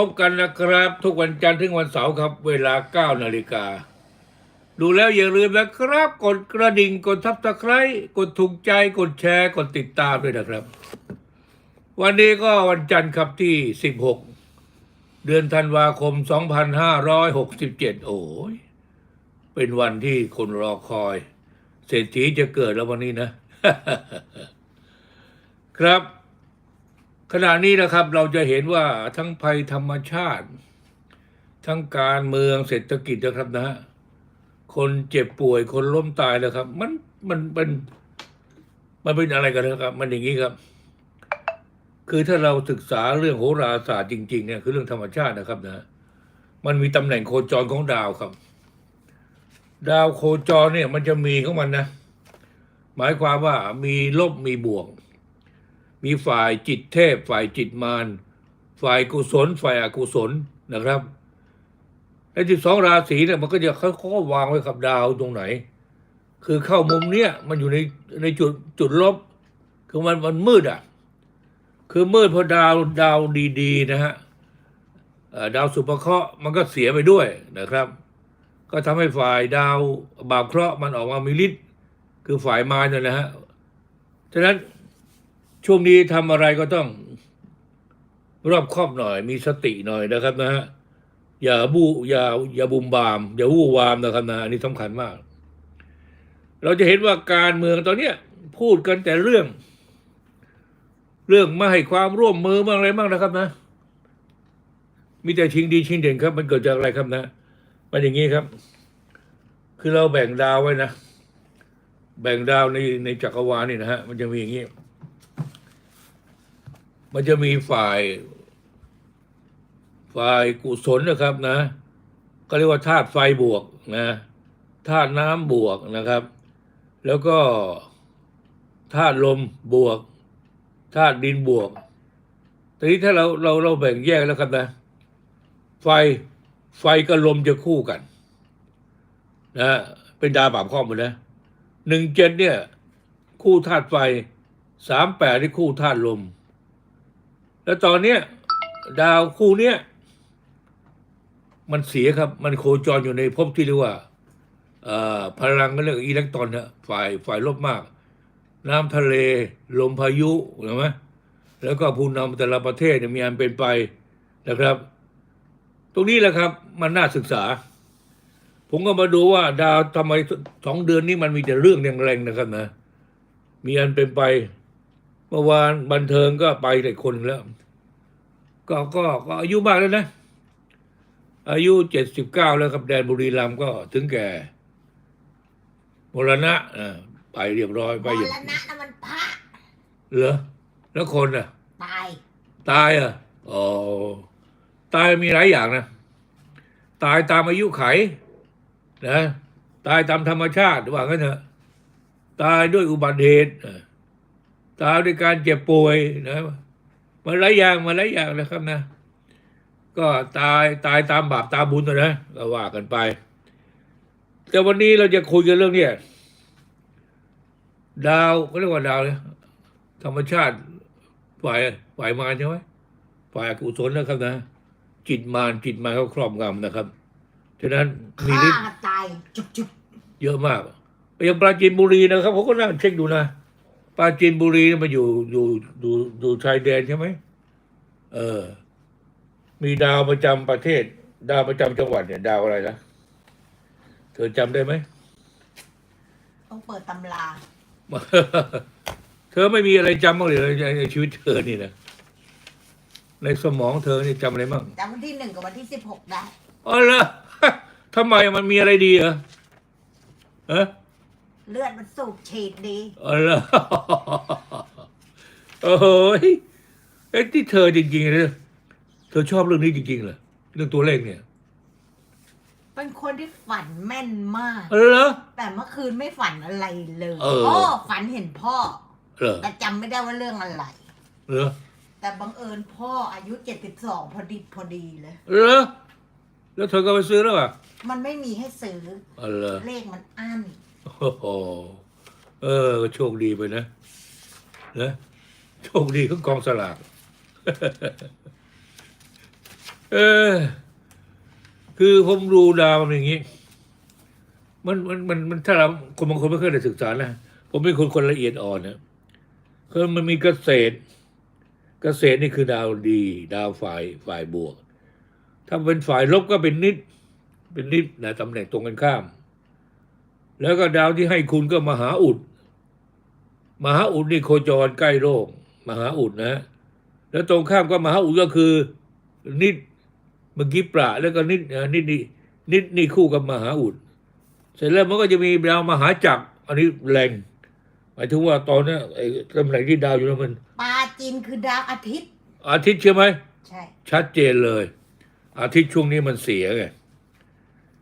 พบกันนะครับ ทุกวันจันทร์ถึงวันเสาร์ครับ เวลา 9 นาฬิกา ดูแล้วอย่าลืมนะครับ กดกระดิ่งกดทับตะไคร้กดถูกใจกดแชร์กดติดตามด้วยนะครับ วันนี้ก็วันจันทร์ครับที่ 16 เดือนธันวาคม 2567 โอ้ยเป็นวันที่คนรอคอย เศรษฐีจะเกิดแล้ววันนี้นะ ครับ ขณะนี้นะครับเราจะเห็นว่าทั้งภัยธรรมชาติ ทั้งการเมืองเศรษฐกิจนะครับนะฮะคนเจ็บป่วยคนล้มตายนะครับ มันมันเป็นมันเป็นอะไรกันนะครับ มันอย่างนี้ครับ คือถ้าเราศึกษาเรื่องโหราศาสตร์จริงๆเนี่ยคือเรื่องธรรมชาตินะครับนะ มันมีตำแหน่งโคจรของดาวครับ ดาวโคจรเนี่ย มันจะมีของมันนะ หมายความว่ามีลบมีบวก มีฝ่ายจิตเทพ ฝ่ายจิตมารฝ่ายกุศล ฝ่ายอกุศลนะครับไอ้ที่สองราศีเนี่ยมันก็จะเขาเขาก็วางไว้กับดาวตรงไหน คือเข้ามุมเนี้ยมันอยู่ในในจุดจุดลบ คือมันมันมืดอะ คือมืดเพราะดาวดาวดีๆนะฮะดาวสุภเคราะห์มันก็เสียไปด้วยนะครับ ก็ทำให้ฝ่ายดาวบาปเคราะห์มันออกมามีฤทธิ์คือฝ่ายมารเนี่ยนะฮะฉะนั้น ช่วงนี้ทำอะไรก็ต้องรอบคอบหน่อย มีสติหน่อยนะครับนะฮะอย่าบูอย่าอย่าบุมบาม อย่าวู่วามนะครับนะอันนี้สำคัญมาก เราจะเห็นว่าการเมืองตอนเนี้ยพูดกันแต่เรื่อง เรื่องไม่ให้ความร่วมมือบ้างอะไรบ้างนะครับนะ มีแต่ชิงดีชิงเด่นครับ มันเกิดจากอะไรครับนะ มันอย่างนี้ครับ คือเราแบ่งดาวไว้นะ แบ่งดาวในในจักรวาลนี่นะฮะ มันจะมีอย่างนี้ มันจะมีฝ่าย ฝ่ายกุศลนะครับนะก็เรียกว่าธาตุไฟบวกนะธาตุน้ำบวกนะครับ แล้วก็ธาตุลมบวกธาตุดินบวกทีนี้ถ้าเราเราเราแบ่งแยกแล้วครับนะ ไฟไฟกับลมจะคู่กันนะเป็นดาวบาปข้อมหมดนะหนึ่งเจ็ดเนี่ย คู่ธาตุไฟสามแปดที่คู่ธาตุลม แล้วตอนเนี้ยดาวคู่เนี้ยมันเสียครับ มันโคจรอยู่ในภพที่เรียกว่าพลังก็เรียกอิเล็กตรอนนะฝ่ายฝ่ายลบมาก น้ำทะเล ลมพายุเห็นไหมแล้วก็ผู้นำแต่ละประเทศเนี่ยมีอันเป็นไปนะครับ ตรงนี้แหละครับ มันน่าศึกษา ผมก็มาดูว่า ดาวทำไมสองเดือนนี้มันมีแต่เรื่องแรงๆนะครับนะ มีอันเป็นไป เมื่อวานบันเทิงก็ไปหลายคนแล้ว ก็ก็ก็อายุมากแล้วนะ อายุเจ็ดสิบเก้าแล้วครับแดนบุรีรัมย์ก็ถึงแก่มรณะอ่าไปเรียบร้อยไปมอย่าง รณะนะมันพระเหรอแล้วคนอะ ตายตายอะอ๋อตายมีหลายอย่างนะ ตายตามอายุไขนะ ตายตามธรรมชาติว่างั้นเถอะ ตายด้วยอุบัติเหตุอะ ตายด้วยการเจ็บป่วยนะมันหลายอย่างมันหลายอย่างนะครับนะ ก็ตายตายตามบาปตามบุญนะนะก็ว่ากันไป แต่วันนี้เราจะคุยกันเรื่องเนี้ยดาวเขาเรียกว่าดาวเลยธรรมชาติฝ่ายฝ่ายมารใช่ไหมฝ่ายอกุศลนะครับนะ จิตมารจิตมารเขาครอบงำนะครับฉะนั้นมีฆ่าฤทธิ์ตายจุบจุบเยอะมากอย่างปราจีนบุรีนะครับผมก็นั่งเช็คดูนะ ปราจีนบุรีมาอยู่อยู่อยู่อยู่ชายแดนใช่ไหมเออ มีดาวประจำประเทศ ดาวประจำจังหวัดเนี่ย ดาวอะไรนะเธอจำได้ไหมต้องเปิดตำรา เธอไม่มีอะไรจำบ้างเลยในในชีวิตเธอนี่นะในสมองเธอนี่จำอะไรบ้างจำวันที่หนึ่งกับวันที่สิบหกได้อ๋อเหรอทำไมมันมีอะไรดีเหรอเออ เลือดมันสูบฉีดดีอ๋อเหรอโอ้โหเอ้ที่เธอจริงๆเลยเธอชอบเรื่องนี้จริงๆเหรอเรื่องตัวเลขเนี่ยเป็นคนที่ฝันแม่นมากอ๋อเหรอ แต่เมื่อคืนไม่ฝันอะไรเลยเออพ่อฝันเห็นพ่อ เหรอแต่จำไม่ได้ว่าเรื่องอะไร เหรอแต่บังเอิญพ่ออายุเจ็ดสิบสองพอดีพอดีเลย เหรอแล้วเธอก็ไปซื้อแล้วอะมันไม่มีให้ซื้อ อ๋อเหรอเลขมันอั้น โอ้โหเออ โชคดีไปนะนะโชคดีของกองสลากเออ คือผมดูดาวมันอย่างนี้ มันมันมันมันถ้าเราคนบางคนไม่เคยได้ศึกษานะผมเป็นคนคนละเอียดอ่อนนะคือมันมีเกษตร เกษตรนี่คือดาวดี ดาวฝ่ายฝ่ายบวก ถ้าเป็นฝ่ายลบก็เป็นนิด เป็นนิดนะตำแหน่งตรงกันข้าม แล้วก็ดาวที่ให้คุณก็มหาอุด มหาอุดนี่โคจรใกล้โลกมหาอุดนะ แล้วตรงข้ามก็มหาอุดก็คือ นิดเมื่อกี้ประแล้วก็นิดเอ่อนิดนี่นิดนี่คู่กับมหาอุด เสร็จแล้วมันก็จะมีดาวมหาจักรอันนี้แรงหมายถึงว่าตอนเนี้ยไอ้ตำแหน่งที่ดาวอยู่นั้นมันปลาจีนคือดาวอาทิตย์ อาทิตย์ใช่ไหมใช่ชัดเจนเลย อาทิตย์ช่วงนี้มันเสียไง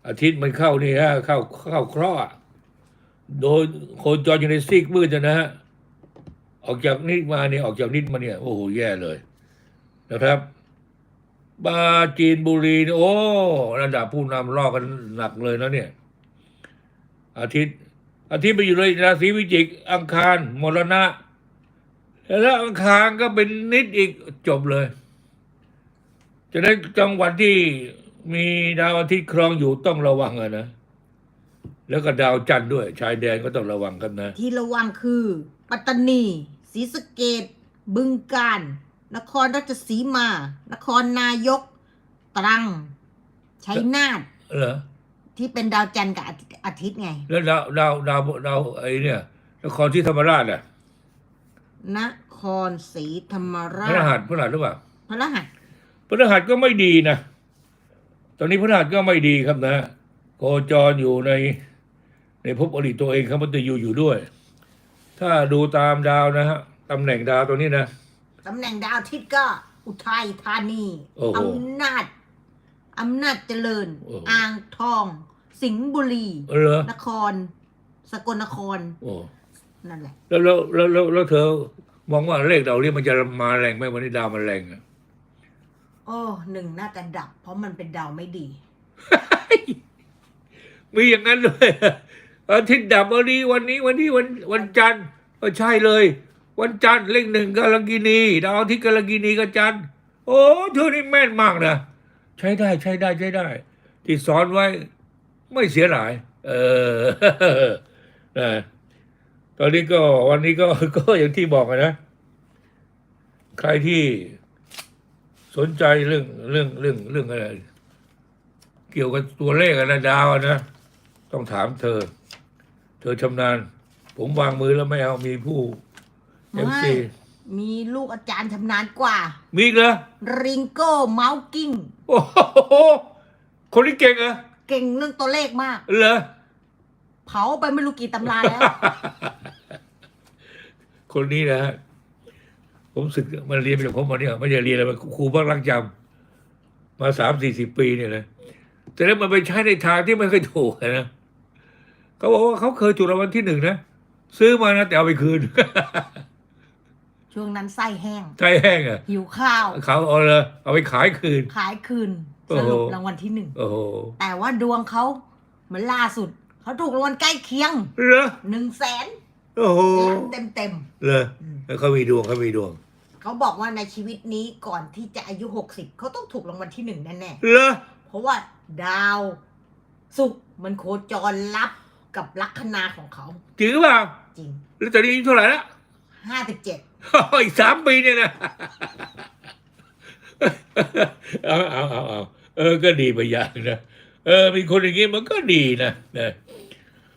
อาทิตย์มันเข้านี่ฮะเข้าเข้าเคราะห์อะ โดยโคจรอยู่ในซีกมืดนะฮะออกจากนิดมาเนี่ยออกจากนิดมาเนี่ยโอ้โหแย่เลยนะครับบาจีนบุรีนี่โอ้ระดับผู้นำรอกันหนักเลยนะเนี่ย อาทิตย์ อาทิตย์ไปอยู่เลยราศีวิจิก อังคารมรณะ แล้วอังคารก็เป็นนิดอีกจบเลยจะได้จังหวัดที่มีดาวอาทิตย์ครองอยู่ต้องระวังอะนะ แล้วก็ดาวจันทร์ด้วย ชายแดนก็ต้องระวังกันนะ ที่ระวังคือ ปัตตานีศรีสะเกดบึงกาฬนครราชสีมา นครนายก ตรังชัยนาทเหรอที่เป็นดาวจันทร์กับอาทิตย์อาทิตย์ไง แล้วดาวดาวดาวดาวไอ้เนี่ย นครที่ธรรมราชอะนครศรีธรรมพราระรหัชสพระรหัสหรือเปล่าพระรหัสพระรหัสก็ไม่ดีนะ ตอนนี้พระรหัสก็ไม่ดีครับนะ โคจรอยู่ใน ในภพอริตัวเองครับมันจะอยู่อยู่ด้วย ถ้าดูตามดาวนะฮะตำแหน่งดาวตัวนี้นะ ตำแหน่งดาวอาทิตย์ก็ อุทัยธานีโอ้โหอำนาจอำนาจเจริญ โอ้โห อ่างทอง สิงห์บุรีเหรอนคร สกลนครโอ้นั่นแหละ แล้วแล้วแล้วแล้วแล้วเธอมองว่าเลขดาวนี้มันจะมาแรงไหมวันนี้ดาวมันแรงอะโอ้หนึ่งน่าจะดับ เพราะมันเป็นดาวไม่ดี มีอย่างนั้นเลย อาทิตย์ดับวันนี้วันนี้วันนี้วันวันจันทร์ใช่เลย วันจันทร์เลขหนึ่งกาลกินีดาวอาทิตย์กาลกินีกับจันทร์โอ้เธอนี่แม่นมากนะใช้ได้ใช้ได้ใช้ได้ ที่สอนไว้ไม่เสียหาย เออนะตอนนี้ก็วันนี้ก็ก็อย่างที่บอกนะ ใครที่สนใจเรื่องเรื่องเรื่องเรื่องอะไร เกี่ยวกับตัวเลขอะนะดาวนะ ต้องถามเธอ เธอชำนาญ ผมวางมือแล้วไม่เอามีผู้เอฟไม่ซีมีลูกอาจารย์ชำนาญกว่า มีอีกเหรอริงโก้เมาส์กิ้ง โอ้โหคนนี้เก่งเหรอเก่งเรื่องตัวเลขมาก เหรอ เผาไปไม่รู้กี่ตำราแล้ว คนนี้นะฮะผมศึกมาเรียนจากผมมาเนี่ยไม่ได้เรียนอะไรมาครูบ้างรักจำมาสามสี่สิบปีเนี่ยนะแต่แล้วมันไปใช้ในทางที่ไม่เคยถูกนะ เขาบอกว่าเขาเคยถูกรางวัลที่หนึ่งนะซื้อมานะแต่เอาไปคืน ช่วงนั้นไส้แห้ง ใจแห้งอะหิวข้าว เขาเอาเลยเอาไปขายคืน ขายคืนโอ้สโหรุปรางวัลที่หนึ่ง โอ้โหแต่ว่าดวงเขาเหมือนล่าสุด เขาถูกรางวัลใกล้เคียงเหรอหนึ่งแสนโอ้โหเต็มเต็มเหรอเขามีดวงเขามีดวงๆเขาบอกว่าในชีวิตนี้ก่อนที่จะอายุหกสิบเขาต้องถูกรางวัลที่หนึ่งแน่เหรอๆเพราะว่าดาว สุกร์มันโคจรลับ กับลัคนาของเขา จริงหรือเปล่าจริงแล้วตอนนี้อายุเท่าไหร่ละห้าสิบเจ็ดอีกสามปีเนี่ยนะเอาเอาเอาเอาเออ ก็ดีไปอย่างนะเออ มีคนอย่างงี้มันก็ดีนะนะ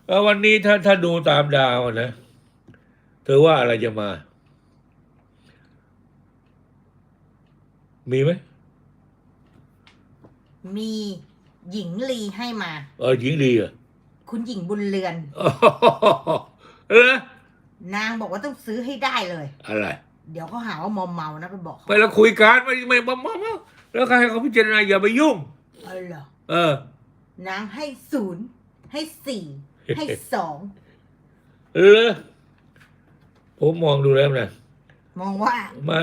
เออวันนี้ถ้าถ้าดูตามดาวนะเธอว่าอะไรจะมา มีไหมมีหญิงลีให้มา เออหญิงดีเหรอะ คุณหญิงบุญเรือนเออนางบอกว่าต้องซื้อให้ได้เลย อะไร เดี๋ยวเขาหาว่ามอมเมานะไปบอกเขาไปแล้วคุยกันไม่ไม่บ้าบ้าบ้าแล้วใครให้เขาพิจารณาอย่าไปยุ่ง เออเหรอเออ นางให้ศูนย์ให้สี่ให้สองเออผมมองดูแล้วนะมองว่า มา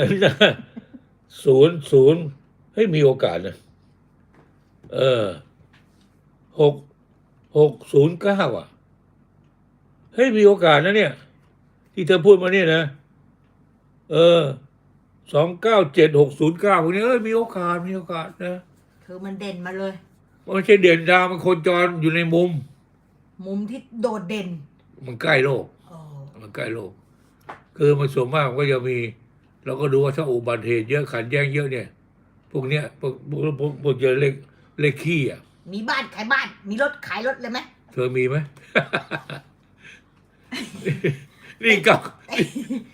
ศูนย์ศูนย์เฮ้ยมีโอกาสนะเออหก หกศูนย์เก้าอะ เฮ้ย มีโอกาสนะเนี่ย ที่เธอพูดมาเนี่ยนะ เออสองเก้าเจ็ดหกศูนย์เก้าพวกนี้เอ้ยมีโอกาส มีโอกาสนะ คือมันเด่นมาเลย มันไม่ใช่เด่นดาวมันโคจรอยู่ในมุม มุมที่โดดเด่น มันใกล้โลกโอ้มันใกล้โลก คือมันส่วนมากมันก็จะมี เราก็ดูว่าถ้าอุบัติเหตุเยอะขัดแย้งเยอะเนี่ย พวกเนี้ยพวกพวกพวกพวกเจอเลขเลขขี้อะ มีบ้านขายบ้าน มีรถขายรถเลยไหมเธอมีไหม นี่เก่า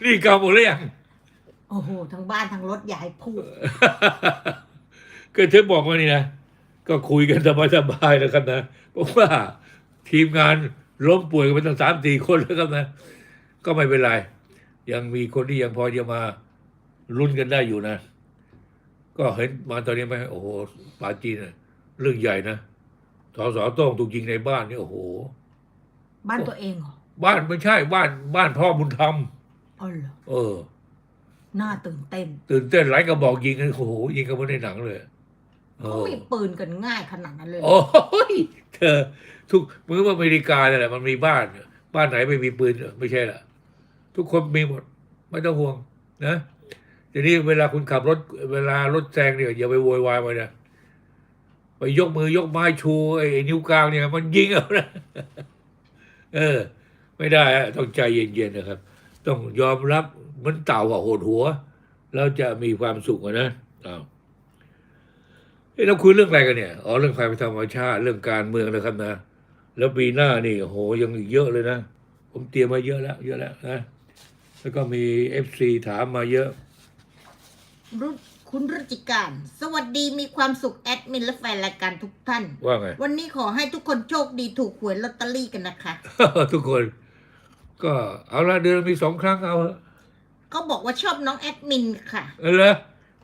นี่เก่าหมดแล้วยัง โอ้โหทั้งบ้านทั้งรถอย่าให้พูดก็เธอบอกมานี่นะ ก็คุยกันสบายๆนะครับนะเพราะว่าทีมงานล้มป่วยกันไปตั้งสามสี่คนแล้วครับนะ ก็ไม่เป็นไร ยังมีคนที่ยังพอจะมาลุ้นกันได้อยู่นะ ก็เห็นมาตอนนี้ไหมโอ้โหปาจีนน่ะ เรื่องใหญ่นะสอสอโต้องถูกยิงในบ้านนี่โอ้โห บ้านตัวเองเหรอ บ้านไม่ใช่บ้านบ้านพ่อบุญธรรมอ๋อเหรอเออ น่าตื่นเต้นตื่นเต้นหลายกระบอกยิงกันโอ้โหยิงกันเหมาในหนังเลยเอเขาอมีปืนกันง่ายขนาดนั้นเลยเหรอโอ้ยเธอ ทุกมือว่าอเมริกาเนี่ยแหละมันมีบ้าน บ้านไหนไม่มีปืนไม่ใช่ล่ะ ทุกคนมีหมด ไม่ต้องห่วง นะทีนี้เวลาคุณขับรถ เวลารถแซงเนี่ยอย่าไปโวยวายมานะ ไปยกมือยกไม้ชูไอ้นิ้วกลางเนี่ยมันยิงเอานะเออ ไม่ได้ต้องใจเย็นๆนะครับ ต้องยอมรับมันเต่าอะโหดหัว แล้วจะมีความสุขอะนะอ้าวเราคุยเรื่องอะไรกันเนี่ยอ๋อเรื่องภัยธรรมชาติเรื่องการเมืองนะครับนะแล้วปีหน้านี่โหยังอีกเยอะเลยนะ ผมเตรียมมาเยอะแล้ว เยอะแล้วนะ แล้วก็มีเอฟซีถามมาเยอะรุ่ คุณรุจิการ สวัสดีมีความสุขแอดมินและแฟนรายการทุกท่าน ว่าไง วันนี้ขอให้ทุกคนโชคดีถูกหวยลอตเตอรี่กันนะคะ ทุกคน ก็เอาละเดือนละมีสองครั้งเอาเถอะเขาบอกว่าชอบน้องแอดมินค่ะ เออเหรอ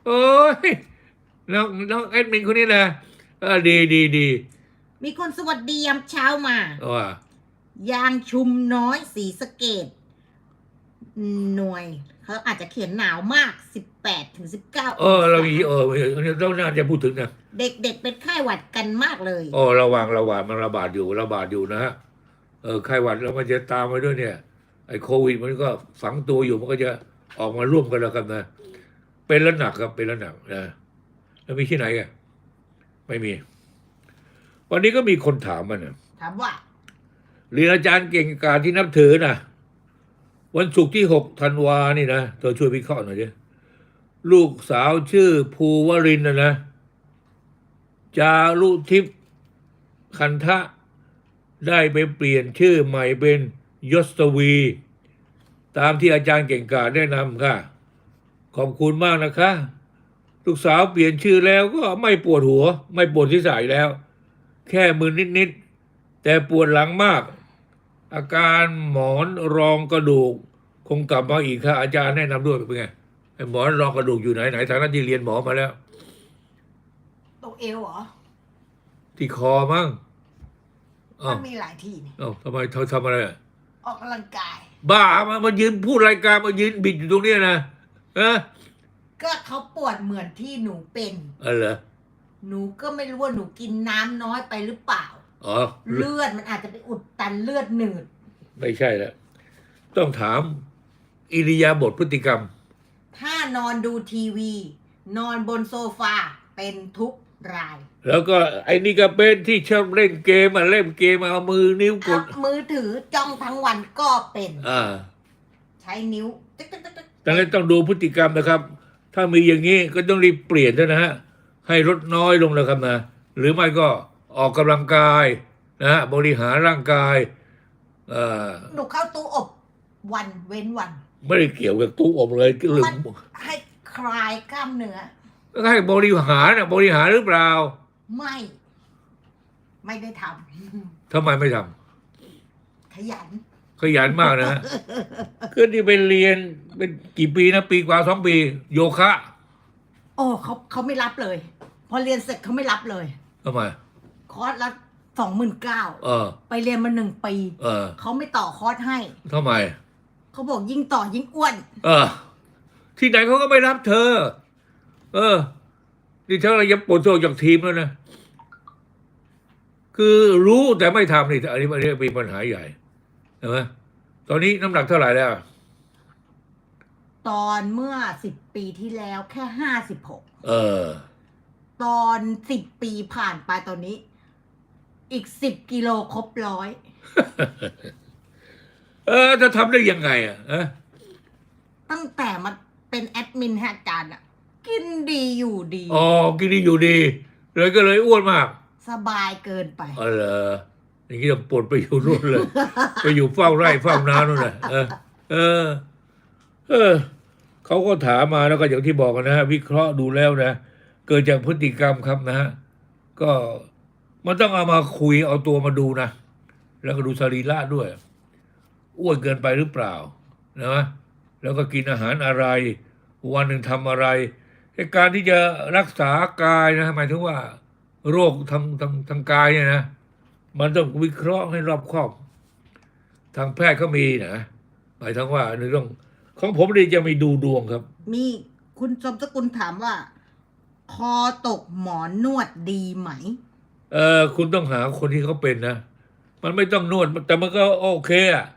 โอ้ยน้องน้องแอดมินคนนี้นะเออดีดีดีมีคนสวัสดียามเช้ามา ว่ายางชุมน้อยสีสะเกต หน่วย เขาอาจจะเขียนหนาวมาก18ถึง19เออเรามีเออเราน่าจะพูดถึงนะเด็กๆเป็นไข้หวัดกันมากเลยโอ้ระวังระวังมันระบาดอยู่ระบาดอยู่นะฮะเออไข้หวัดแล้วมันจะตามมาด้วยเนี่ยไอ้โควิดมันก็ฝังตัวอยู่มันก็จะออกมาร่วมกันแล้วกันนะเป็นแล้วหนักครับเป็นแล้วหนักนะแล้วมีที่ไหนกันไม่มี วันนี้ก็มีคนถามมันนะถามว่าเรียนอาจารย์เก่งกาจที่นับถือนะ วันศุกร์ที่หกธันวานี่นะเธอช่วยวิเคราะห์หน่อยดิลูกสาวชื่อภูวรินนะนะจารุทิพย์คันทะ ได้ไปเปลี่ยนชื่อใหม่เป็นยศวี ตามที่อาจารย์เก่งกาจแนะนำค่ะ ขอบคุณมากนะคะ ลูกสาวเปลี่ยนชื่อแล้วก็ไม่ปวดหัว ไม่ปวดที่สายแล้ว แค่มือนิด ๆ แต่ปวดหลังมาก อาการหมอนรองกระดูก คงกลับมาอีกค่ะอาจารย์แนะนำด้วยเป็นไงไอ้หมอนรองกระดูกอยู่ไหนไหนทางนั้นที่เรียนหมอมาแล้วตรงเอวเหรอที่คอมั้งอ้ามัวนมีหลายที่นี่เอ้าทำไมเธอทำอะไรอะออกกำลังกาย บ้ามามายืนพูดรายการมายืนบิดอยู่ตรงเนี้ยนะเออก็เขาปวดเหมือนที่หนูเป็นเออเหรอหนูก็ไม่รู้ว่าหนูกินน้ำน้อยไปหรือเปล่าอ๋อเลือดมันอาจจะไปอุดตันเลือดหนืด ไม่ใช่แล้วต้องถาม อิริยาบถพฤติกรรม ถ้านอนดูทีวี นอนบนโซฟาเป็นทุกราย แล้วก็ไอ้นี่ก็เป็นที่ชอบเล่นเกมอะเล่นเกมเอามือนิ้วกเอาดมือถือจ้องทั้งวันก็เป็น อ่าใช้นิ้วตึ๊กตึ๊กตึ๊กตึ๊กดังนั้นต้องดูพฤติกรรมนะครับ ถ้ามีอย่างนี้ก็ต้องรีบเปลี่ยนด้วยนะฮะให้ลดน้อยลงนะครับนะหรือไม่ก็ออกกำลังกายนะฮะบริหารร่างกายเอ่อ หนูเข้าตู้อบวันเว้นวัน ไม่ได้เกี่ยวกับตู้อบเลยหรือมันให้คลายกล้ามเนื้อก็ให้บริหารนะบริหารหรือเปล่า ไม่ ไม่ได้ททำไมไม่ทำำขยัน ขยันมากนะฮะคือที่ไปเรียนเป็นกี่ปีนะปีกว่าสองปี โยคะโอ้เขาเขาไม่รับเลย พอเรียนเสร็จเขาไม่รับเลย ทำไมคอร์สละสองหมื่นเก้าเออ ไปเรียนมาหนึ่งปี เออเขาไม่ต่อคอร์สให้ทำไม เขาบอกยิ่งต่อยิ่งอ้วน เออ ที่ไหนเขาก็ไม่รับเธอ เออ นี่เธอระยะปลดตัวจากทีมแล้วนะ คือรู้แต่ไม่ทำนี่ อันนี้อันนี้เป็นปัญหาใหญ่เห็นไหมตอนนี้น้ำหนักเท่าไหร่แล้ว ตอนเมื่อสิบปีที่แล้วแค่ห้าสิบหก เออ ตอนสิบปีผ่านไปตอนนี้ อีกสิบกิโลครบร้อย เออจะทำได้ยังไงอะเออตั้งแต่มาเป็นแอดมินให้อาจารย์อะกินดีอยู่ดี อ๋อกินดีอยู่ดี เลยก็เลยอ้วนมากสบายเกินไป เออเหรออย่างนี้ต้องปลดไปอยู่นู่นเลย ไปอยู่เฝ้าไร่เฝ้านานู่นน่ะเออ เออ เออเขาก็ถามมาแล้วก็อย่างที่บอกกันนะฮะวิเคราะห์ดูแล้วนะเกิดจากพฤติกรรมครับนะฮะก็มันต้องเอามาคุยเอาตัวมาดูนะแล้วก็ดูสรีระด้วย อ้วนเกินไปหรือเปล่านะแล้วก็กินอาหารอะไร วันหนึ่งทำอะไรไอ้การที่จะรักษากายนะหมายถึงว่า โรคทางทางทางกายเนี่ยนะมันต้องวิเคราะห์ให้รอบคอบ ทางแพทย์ก็มีนะหมายถึงว่าในเรื่องของผมนี่จะมีดูดวงครับ มีคุณสมสกุลถามว่า คอตกหมอนนวดดีไหม เออคุณต้องหาคนที่เขาเป็นนะ มันไม่ต้องนวดแต่มันก็โอเคอะ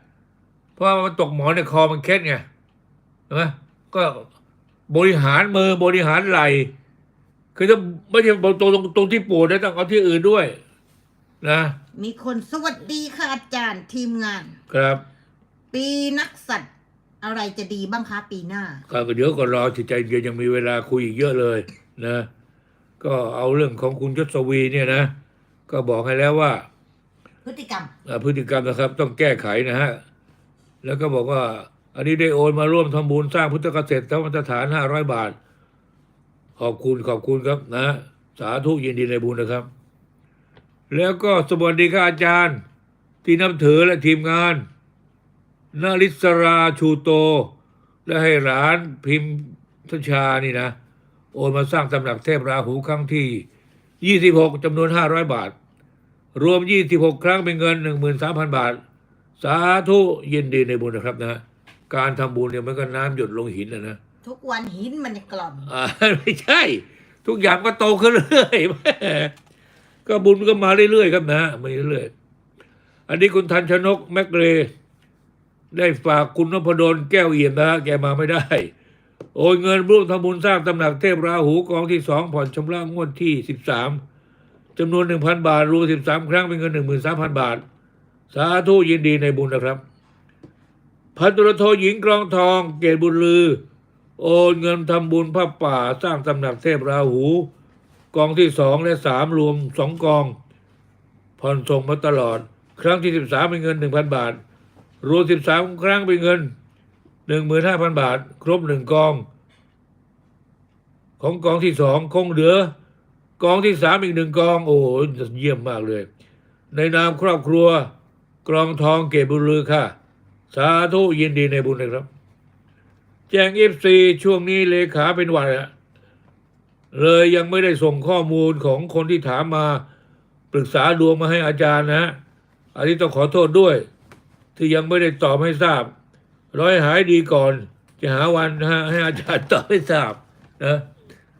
เพ ราะว่ามันตกหมอนในคอมันเคล็ดไงใช่ไหมก็บริหารมือบริหารไหล่คือถ้าไม่ใช่ตรงตรงตรงที่ปวดนะต้องเอาที่อื่นด้วย นะ มีคนสวัสดีค่ะอาจารย์ทีมงาน ครับ ปีนักสัตว์อะไรจะดีบ้างคะปีหน้าก็เดี๋ยวก็รอจิตใจเย็นยังมีเวลาคุยอีกเยอะเลย นะ ก็เอาเรื่องของคุณยศวีเนี่ยนะ ก็บอกให้แล้วว่า พฤติกรรมอ่าพฤติกรรมนะครับ ต้องแก้ไขนะฮะ แล้วก็บอกว่าอันนี้ได้โอนมาร่วมทำบุญสร้างพุทธเกษตรธรรมสถานห้าร้อยบาท ขอบคุณขอบคุณครับนะ สาธุยินดีในบุญนะครับ แล้วก็สวัสดีครับอาจารย์ ที่นับถือและทีมงานนาริศราชูโต และให้หลานพิมพ์ทชานี่นะ โอนมาสร้างตำหนักเทพราหูครั้งที่ 26จำนวน 500 บาท รวม 26 ครั้งเป็นเงิน 13,000 บาท สาธุยินดีในบุญนะครับนะการทำบุญเนี่ยมันก็น้ำหยดลงหินนะนะทุกวันหินมันจะกล่อมอ่า ไม่ใช่ ทุกอย่างก็โตขึ้นเรื่อยๆแม่ก็บุญก็มาเรื่อยๆครับนะมาเรื่อยๆอันนี้คุณทันชนกแมกเรย์ได้ฝากคุณนพดลแก้วเอี่ยมนะฮะแกมาไม่ได้ โอนเงินร่วมทำบุญสร้างตำหนักเทพราหูกองที่สองผ่อนชำระงวดที่สิบสามจำนวนหนึ่งพันบาทรวมสิบสามครั้งเป็นเงินหนึ่งหมื่นสามพันบาท สาธุยินดีในบุญนะครับ พันตุรโทหญิงกรองทอง เกตบุญลือ โอนเงินทำบุญพระป่าสร้างตำหนักเทพราหู กองที่สองและสามรวมสองกองผ่อนส่งมาตลอด ครั้งที่สิบสามเป็นเงินหนึ่งพันบาท รวมสิบสามครั้งเป็นเงินหนึ่งหมื่นห้าพันบาท ครบหนึ่งกอง ของกองที่สองคงเหลือกองที่สามอีกหนึ่งกอง โอ้โหเยี่ยมมากเลย ในนามครอบครัว กรองทองเกตบุญลือค่ะ สาธุยินดีในบุญนะครับ แจ้งเอฟซีช่วงนี้เลขาเป็นหวัดอะเลยยังไม่ได้ส่งข้อมูลของคนที่ถามมาปรึกษาดวงมาให้อาจารย์นะอันนี้ต้องขอโทษด้วย ที่ยังไม่ได้ตอบให้ทราบ ร้อยหายดีก่อน จะหาวันนะฮะให้อาจารย์ตอบให้ทราบนะ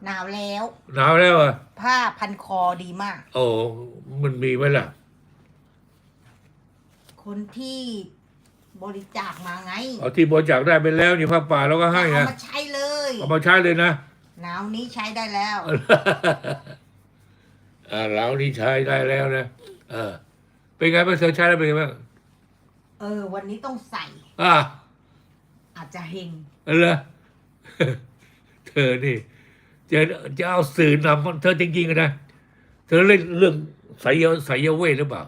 หนาวแล้ว หนาวแล้วอะผ้าพันคอดีมาก โอ้มันมีไหมล่ะ คนที่บริจาคมาไงเอาที่บริจาคได้ไปแล้วนี่ผ้าป่าเราก็ให้เอานะมาใช้เลยเอามาใช้เลยนะ หนาวนี้ใช้ได้แล้ว อ่าเรานี่ใช้ได้แล้วนะเออ เป็นไงบ้างเธอใช้แล้วเป็นไงบ้างเออ วันนี้ต้องใส่อ่าอาจจะเฮงอะไรเธอนี่จะจะเอาสื่อนำเธอจริงๆอะนะเธอเล่นเรื่องไสยไสยเวทหรือเปล่า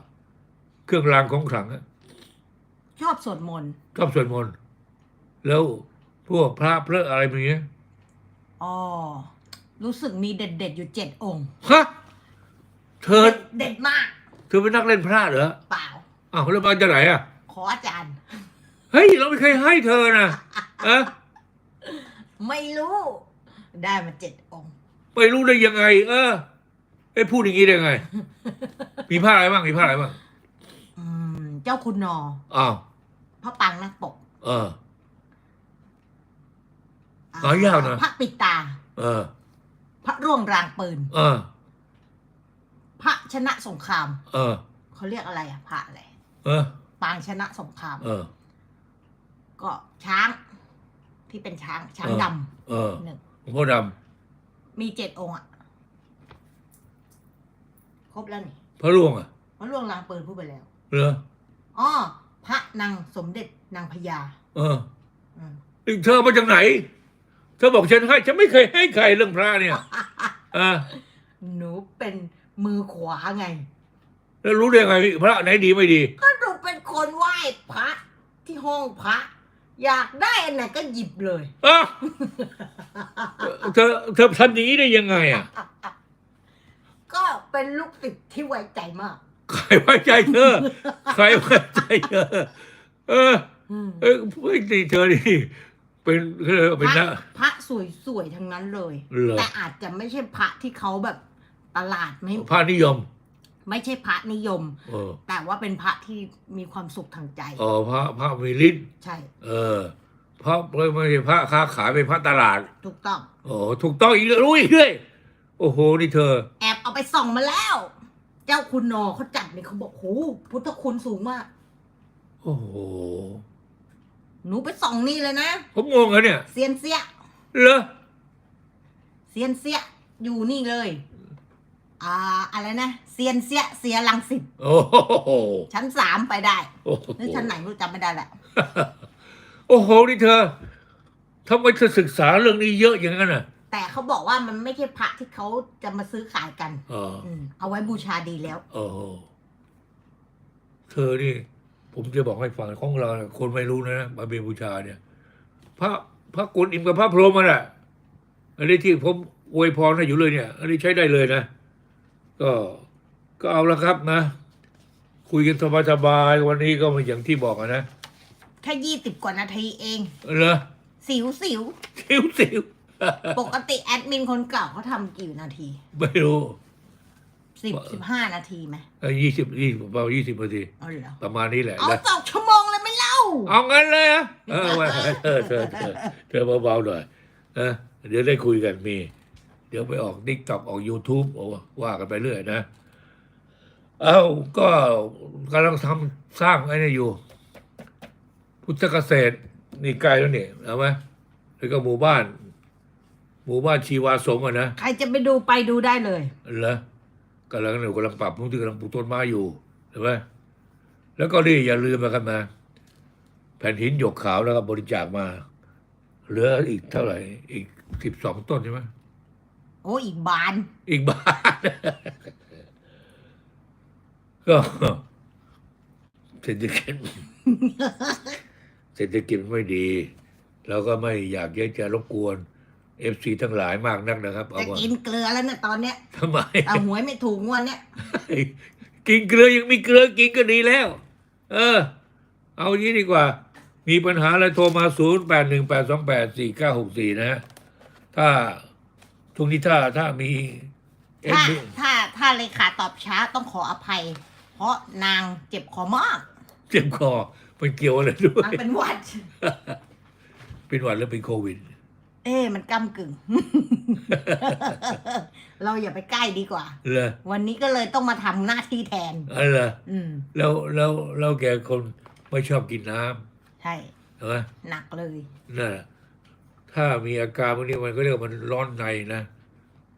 เครื่องรางของขลังอะชอบสวดมนต์ชอบสวดมนต์แล้วพวกพระเพลอะไรแบบนี้ยอ๋อรู้สึกมีเด็ดๆอยู่เจ็ดองค์ฮะเธอเด็ดมากเธอเป็นนักเล่นพระเหรอเปล่าอ้าวแล้วมาจากไหนอะ ขออาจารย์ เฮ้ย เราไม่เคยให้เธอนะอะไม่รู้ ได้มาเจ็ดองค์ไม่รู้ได้ยังไง เออไอ้พูดอย่างนี้ได้ไง มีผ้าอะไรบ้างมีผ้าอะไรบ้างอืม เจ้าคุณนออ้าวพระปังนักปกเออหายากนะ พระปิดตา เออ พระร่วงรางปืน เออ พระชนะสงคราม เออ เขาเรียกอะไรอะพระอะไรเออ ปางชนะสงคราม เออ ก็ช้าง ที่เป็นช้าง ช้างเออดเออำหนึ่ง หลวงพ่อดมีเจ็ดองค์อะำครบแล้วนี่พระร่วงอะ พระล่วงลางเปิดพูดไปแล้ว เหรอ อ๋อพระนางสมเด็จนางพญาเอออืมนี่เธอมาจากไหน เธอบอกฉันให้ฉันไม่เคยให้ใครเรื่องพระเนี่ยอ่าหนูเป็นมือขวาไง แล้วรู้ได้ไงพระไหนดีไม่ดี ก็หนูเป็นคนไหว้พระที่ห้องพระ อยากได้อันไหนก็หยิบเลยอะเธอเธอทำอย่างนี้ได้ยังไงอะ ก็เป็นลูกศิษย์ที่ไว้ใจมากใคร ไว้ใจเธอ ใครไว้ใจเธอ เอออืมเออเฮ้ยนี่เธอนี่เป็นเออพเป็นระนะพระสวยๆทั้งนั้นเลย เหรอ แต่อาจจะไม่ใช่พระที่เขาแบบตลาดไม่พระนิยม ไม่ใช่พระนิยม เออแต่ว่าเป็นพระที่มีความสุขทางใจอ๋อพระพระมีฤทธิ์ใช่ เออพระไม่ใช่พระค้าขายเป็นพระตลาด ถูกต้อง โอ้ถูกต้องอีกเลยรู้อีกเลยโอ้โห นี่เธอ แอบเอาไปส่องมาแล้ว เจ้าคุณนอเขาจัดเนี่ยเขาบอกโหพุทธคุณสูงมาก โอ้โห หนูไปส่องนี่เลยนะ ผมงงอะเนี่ย เซียนเสียเหรอ เซียนเสียอยู่นี่เลย อ่า อะไรนะ เซียนเสียเสียลังสิตโอ้โหชั้นสามไปได้โอ้โหหรือชั้นไหนไม่รู้จำไม่ได้แหละ โอ้โห นี่เธอทำไมเธอศึกษาเรื่องนี้เยอะอย่างนั้นอะ แต่เขาบอกว่ามันไม่ใช่พระที่เขาจะมาซื้อขายกันอ๋ออืมเอาไว้บูชาดีแล้วโอ้โหเธอนี่ ผมจะบอกให้ฟังของเราเนี่ยคนไม่รู้นะบาเบบูชาเนี่ย พระพระกุลอิมกับพระพรหมมันอะ อันนี้ที่ผมอวยพรให้อยู่เลยเนี่ย อันนี้ใช้ได้เลยนะ ก็ก็เอาละครับนะ คุยกันสบายๆวันนี้ก็มาอย่างที่บอกอะนะแค่ยี่สิบกว่านาทีเองเหรอสิวสิว สิวสิว ปกติแอดมินคนเก่าเขาทำกี่นาทีไม่รู้สิบสิบห้านาทีไหมยี่สิบยี่สิบประมาณยี่สิบนาทีเอาเหรอประมาณนี้แหละเอานะสองชั่วโมงเลยไหม่เล่า เอางั้นเลยเหรอะเออว่าเธอเธอเธอเธอเบาๆหน่อยนะเดี๋ยวได้คุยกันมี เดี๋ยวไปออกดิกต็อกออก YouTube โอ้ว่ากันไปเรื่อยนะ เอาก็กำลังทำสร้างไอ้นี่อยู่ พุทธเกษตรนี่ใกล้แล้วนี่เอาไหมแล้วก็หมู่บ้าน หมู่บ้านชีวาสงฆ์อะนะใครจะไปดูไปดูได้เลย เหรอกำลังหนูกำลังปรับพื้นที่กำลังปลูกต้นไม้อยู่เห็นไหมแล้วก็นี่อย่าลืมนะครับนะแผ่นหินหยกขาวแล้วก็บริจาคมา เหลืออีกเท่าไหร่ อีกสิบสองต้นใช่ไหมโอ้อีกบาน อีกบาท ก็เศรษฐกิจเศรษฐกิจไม่ดีเราก็ไม่อยากจะจะรบกวน เอฟซีทั้งหลายมากนักนะครับเอาจะว่ากินเกลือแล้วเนี่ยตอนเนี้ยทำไม เอาหวยไม่ถูกงวดเนี้ยกินเกลือยังมีเกลือกินก็ดีแล้ว เออ เอาอย่างนี้ดีกว่า มีปัญหาอะไรโทรมาศูนย์แปดหนึ่งแปดสองแปดสี่เก้าหกสี่นะฮะถ้าทุกนี้ถ้าถ้ามีเอ็ถ้ามีถ้าถ้าเลขาตอบช้าต้องขออภัย เพราะนางเจ็บคอมากเจ็บคอมันเกี่ยวอะไรด้วย นางเป็นหวัด เป็นหวัดแล้วเป็นโควิด เอ๊ะมันก้ากึ่ง เราอย่าไปใกล้ดีกว่า เหรอวันนี้ก็เลยต้องมาทำหน้าที่แทนอะไรออืม แล้วแล้วแล้วแกคนไม่ชอบกินน้ใช่ำใช่ไหมหนักเลย นั่นน่ะถ้ามีอาการพวกนี้มันก็เรียกว่ามันร้อนในนะ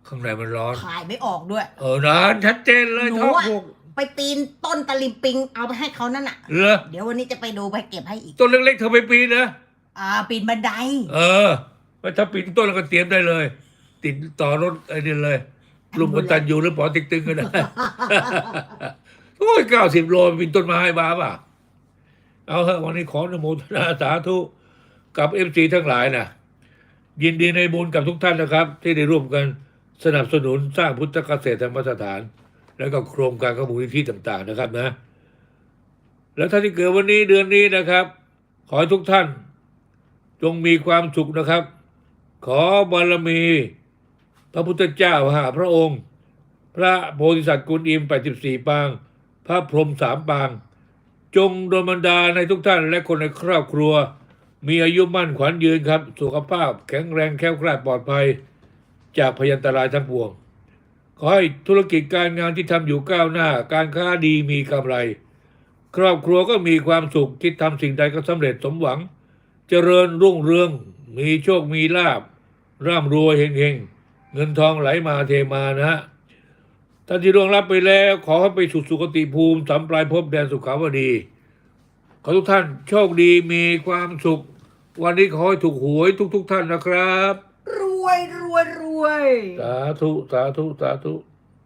ข้างในมันร้อน ขายไม่ออกด้วย เออนานชัดเจนเลยหนูท้องอะ ผูกไปปีนต้นตะลิมปิงเอาไปให้เขานั่นน่ะ เหรอเดี๋ยววันนี้จะไปดูไปเก็บให้อีก ต้นเล็กๆเธอไปปีนนะอ่า ปีนบันได เออ ถ้าปีนต้นแล้วก็เตรียมได้เลย ติดต่อรถไอ้นี่เลยลุมกตันอยู่หรือปอติ๊กตึงก็ได้โอ้ยเก้าสิบโลปีนต้นไม้บ้าป่ะเอาเถอะวันนี้ขอนโมทนาสาธุกับเอฟซีทั้งหลายนะยินดีในบุญกับทุกท่านนะครับ ที่ได้ร่วมกันสนับสนุนสร้างพุทธเกษตรธรรมสถาน แล้วก็โครงการขมูลนิธิต่าง ๆ นะครับนะ แล้วท่านที่เกิดวันนี้เดือนนี้นะครับ ขอให้ทุกท่าน จงมีความสุขนะครับ ขอบารมี พระพุทธเจ้าหาพระองค์ พระโพธิสัตว์กุลอิม84ปาง พระพรหมสามปาง จงดนบันดาในทุกท่านและคนในครอบครัว มีอายุมั่นขวัญยืนครับ สุขภาพแข็งแรงแข็งแกร่งปลอดภัย จากพยันตรายทั้งปวง ขอให้ธุรกิจการงานที่ทำอยู่ก้าวหน้า การค้าดีมีกำไร ครอบครัวก็มีความสุขคิดทำสิ่งใดก็สำเร็จสมหวัง เจริญรุ่งเรืองมีโชคมีลาบ ร่ำรวยเฮงๆ เงินทองไหลมาเทมานะฮะท่านที่ร่วงรับไปแล้วขอให้ไปสุดสุคติภูมิสัมปลายภพแดนสุขาวดี ขอทุกท่านโชคดีมีความสุข วันนี้ขอให้ถูกหวยทุก ๆ ท่านนะครับ รวยรวยรวย สาธุ สาธุ สาธุ